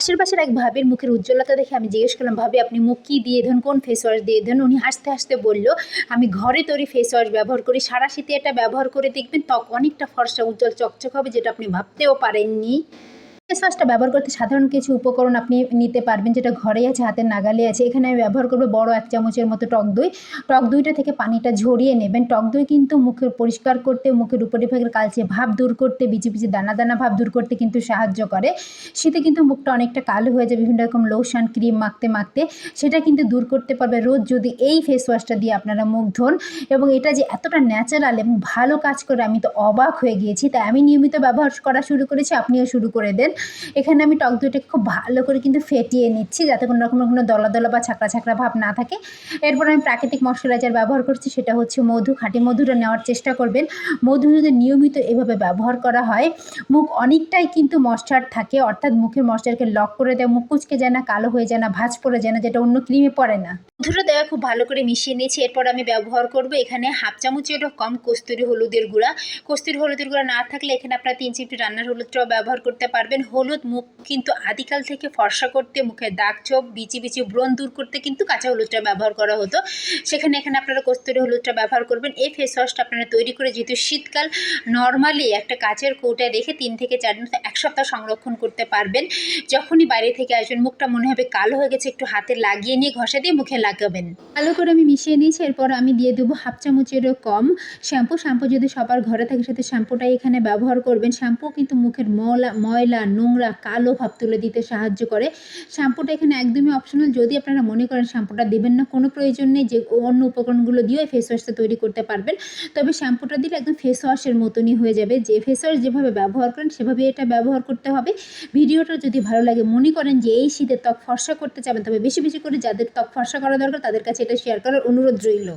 পাশের পাশের এক ভাবির মুখের উজ্জ্বলতা দেখে আমি জিজ্ঞেস করলাম, ভাবি, আপনি মুখ কী দিয়ে দেন কোন ফেস ওয়াশ দিয়ে দেন উনি হাসতে হাসতে বলল, আমি ঘরে তৈরি ফেস ওয়াশ ব্যবহার করি, সারা শীতে এটা ব্যবহার করে দেখবেন ত্বক অনেকটা ফর্সা, উজ্জ্বল, চকচক হবে, যেটা আপনি ভাবতেও পারেননি। ফেস ওয়াশটা ব্যবহার করতে সাধারণ কিছু উপকরণ আপনি নিতে পারবেন, যেটা ঘরেই আছে, হাতের নাগালে আছে। এখানে আমি ব্যবহার করব বড় এক চামচের মতো টক দই। টক দইটা থেকে পানিটা ঝরিয়ে নেবেন। টক দই কিন্তু মুখের পরিষ্কার করতে, মুখের উপরিভাগের কালচে ভাব দূর করতে, বিচি বিচি দানা দানা ভাব দূর করতে কিন্তু সাহায্য করে। শীতে কিন্তু মুখটা অনেকটা কালো হয়ে যায়, বিভিন্ন রকম লোশন ক্রিম মাখতে মাখতে। সেটা কিন্তু দূর করতে পারবে রোজ যদি এই ফেস ওয়াশটা দিয়ে আপনারা মুখ ধোন। এবং এটা যে এতটা ন্যাচারাল এবং ভালো কাজ করে আমি তো অবাক হয়ে গিয়েছি। তাই আমি নিয়মিত ব্যবহার করা শুরু করেছি, আপনিও শুরু করে দেন। এখানে আমি টক দইটা খুব ভালো করে কিন্তু ফেটিয়ে নিচ্ছি যাতে কোনো রকমের কোনো দলা দলা বা ছাকড়া ছাকড়া ভাব না থাকে। এরপর আমি প্রাকৃতিক ময়শ্চারাইজার ব্যবহার করছি, সেটা হচ্ছে মধু, খাঁটি মধুটা নেওয়ার চেষ্টা করবেন। মধু যদি নিয়মিত এভাবে ব্যবহার করা হয়, মুখ অনেকটাই কিন্তু ময়শ্চার থাকে, অর্থাৎ মুখের ময়শ্চারকে লক করে দেয়, মুখ কুচকে যায় না, কালো হয়ে যায় না, ভাঁজ পড়ে যায় না, যেটা অন্য ক্রিমে পড়ে না। মধুটা দেওয়া খুব ভালো করে মিশিয়ে নিয়েছি, এরপর আমি ব্যবহার করব এখানে হাফ চামচেরও কম কস্তুরি হলুদের গুঁড়া। কস্তুরি হলুদের গুঁড়া না থাকলে এখানে আপনারা তিন চিমটি রান্নার হলুদটাও ব্যবহার করতে পারবেন। হলুদ মুখ কিন্তু আদিকাল থেকে ফর্সা করতে, মুখে দাগ চোপ বিচি বিচি ব্রণ দূর করতে কিন্তু কাঁচা হলুদটা ব্যবহার করা হতো। সেখানে এখানে আপনারা কস্তুরি হলুদটা ব্যবহার করবেন। এই ফেস ওয়াশটা আপনারা তৈরি করে যেহেতু শীতকাল নর্মালি একটা কাচের কৌটায় রেখে তিন থেকে চার দিন, এক সপ্তাহ সংরক্ষণ করতে পারবেন। যখনই বাইরে থেকে আসবেন, মুখটা মনে হবে কালো হয়ে গেছে, একটু হাতে লাগিয়ে নিয়ে ঘষা দিয়ে মুখে লাগাবেন। ভালো করে আমি মিশিয়ে নিয়েছি, এরপর আমি দিয়ে দেবো হাফ চামচেরও কম শ্যাম্পু। শ্যাম্পু যদি সবার ঘরে থাকে সাথে শ্যাম্পুটাই এখানে ব্যবহার করবেন। শ্যাম্পু কিন্তু মুখের ময়লা ময়লা নোংরা, কালো ভাব তুলে দিতে সাহায্য করে। শ্যাম্পুটা এখানে একদমই অপশনাল যদি আপনারা মনে করেন শ্যাম্পুটা দেবেন না, কোনো প্রয়োজন নেই যে অন্য উপকরণগুলো দিয়েও ফেস ওয়াশটা তৈরি করতে পারবেন। তবে শ্যাম্পুটা দিলে একদম ফেস ওয়াশের মতনই হয়ে যাবে। যে ফেস ওয়াশ যেভাবে ব্যবহার করেন সেভাবে এটা ব্যবহার করতে হবে। ভিডিওটা যদি ভালো লাগে, মনে করেন যে এই শীতে ত্বক ফর্সা করতে চাবেন, তবে বেশি বেশি করে যাদের ত্বক ফর্সা করা দরকার, তাদের কাছে এটা শেয়ার করার অনুরোধ রইল।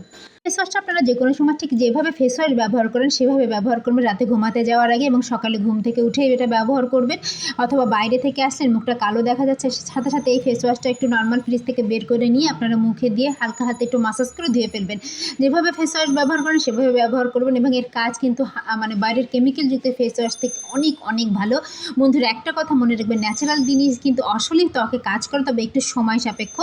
ফেস ওয়াশটা আপনারা যে কোনো সময় ঠিক যেভাবে ফেস ওয়াশ ব্যবহার করেন, সেভাবে ব্যবহার করবেন। রাতে ঘুমাতে যাওয়ার আগে এবং সকালে ঘুম থেকে উঠে এটা ব্যবহার করবেন। অথবা বাইরে থেকে আসলেন, মুখটা কালো দেখা যাচ্ছে, সাথে সাথে এই ফেস ওয়াশটা একটু নর্মাল ফ্রিজ থেকে বের করে নিয়ে আপনারা মুখে দিয়ে হালকা হাতে একটু মাসাজ করে ধুয়ে ফেলবেন। যেভাবে ফেস ওয়াশ ব্যবহার করেন, সেভাবে ব্যবহার করবেন এবং এর কাজ কিন্তু মানে বাইরের কেমিক্যালযুক্ত ফেস ওয়াশ থেকে অনেক অনেক ভালো। বন্ধুরা, একটা কথা মনে রাখবেন ন্যাচারাল জিনিস কিন্তু আসলেই ত্বকে কাজ করে, তবে একটু সময় সাপেক্ষ।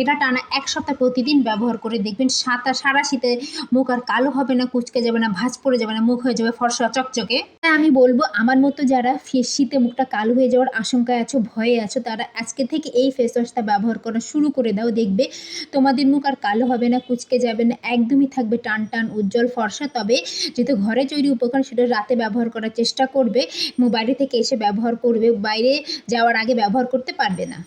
এটা টানা এক সপ্তাহ প্রতিদিন ব্যবহার করে দেখবেন সাতা সারা শীতে মুখ আর কালো হবে না, কুচকে যাবে না, ভাঁজ পড়ে যাবে না, মুখ হয়ে যাবে ফর্সা, চকচকে। আমি বলব, আমার মতো যারা শীতে মুখটা কালো হয়ে যাওয়ার আশঙ্কায় আছো, ভয়ে আছো, তারা আজকে থেকে এই ফেস ওয়াশটা ব্যবহার করা শুরু করে দাও, দেখবে তোমাদের মুখ আর কালো হবে না, কুচকে যাবে না, একদমই থাকবে টান টান, উজ্জ্বল ফর্সা, তবে যেহেতু ঘরে তৈরি উপকরণ সেটা রাতে ব্যবহার করার চেষ্টা করবে বাইরে থেকে এসে ব্যবহার করবে, বাইরে যাওয়ার আগে ব্যবহার করতে পারবে না।